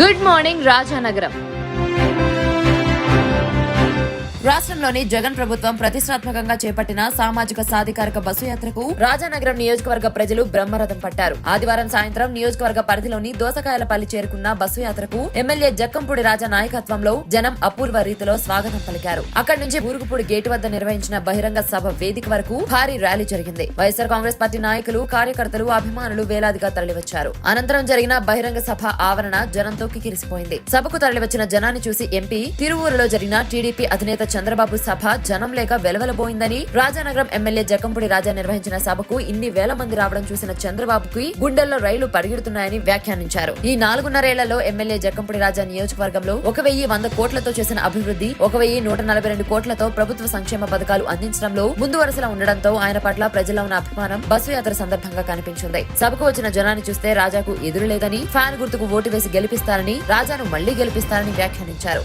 Good morning Rajanagaram రాష్ట్రంలోని జగన్ ప్రభుత్వం ప్రతిష్టాత్మకంగా చేపట్టిన సామాజిక సాధికారిక బస్సు యాత్రకు రాజానగరం నియోజకవర్గ ప్రజలు బ్రహ్మరథం పట్టారు. ఆదివారం సాయంత్రం నియోజకవర్గ పరిధిలోని దోసకాయలపల్లి చేరుకున్న బస్సు యాత్రకు ఎమ్మెల్యే జక్కంపూడి రాజా నాయకత్వంలో జనం అపూర్వ రీతిలో స్వాగతం పలికారు. అక్కడి నుంచి ఊరుగుపూడి గేటు వద్ద నిర్వహించిన బహిరంగ సభ వేదిక వరకు భారీ ర్యాలీ జరిగింది. వైఎస్ఆర్ కాంగ్రెస్ పార్టీ నాయకులు కార్యకర్తలు అభిమానులు వేలాదిగా తరలివచ్చారు. అనంతరం జరిగిన బహిరంగ సభ ఆవరణ జనంతో కిరిసిపోయింది సభకు తరలివచ్చిన జనాన్ని చూసి ఎంపీ తిరువూరులో జరిగిన టీడీపీ అధినేత చంద్ర చంద్రబాబు సభ జనం లేక వెలవెలబోయిందని రాజానగరం ఎమ్మెల్యే జకంపుడి రాజా నిర్వహించిన సభకు ఇన్ని వేల మంది రావడం చూసిన చంద్రబాబుకి గుండెల్లో రైలు పరిగెడుతున్నాయని వ్యాఖ్యానించారు. ఈ నాలుగున్నరేళ్ళలో ఎమ్మెల్యే జకంపుడి రాజా నియోజకవర్గంలో ఒక వెయ్యి వంద కోట్లతో చేసిన అభివృద్ధి ఒక వెయ్యి నూట నలభై రెండు కోట్లతో ప్రభుత్వ సంక్షేమ పథకాలు అందించడంలో ముందు వరుసలో ఉండడంతో ఆయన పట్ల ప్రజల్లో ఉన్న అభిమానం బస్సు యాత్ర సందర్భంగా కనిపించింది. సభకు వచ్చిన జనాన్ని చూస్తే రాజాకు ఎదురు లేదని ఫ్యాన్ గుర్తుకు ఓటు వేసి గెలిపిస్తారని రాజాను మళ్ళీ గెలిపిస్తారని వ్యాఖ్యానించారు.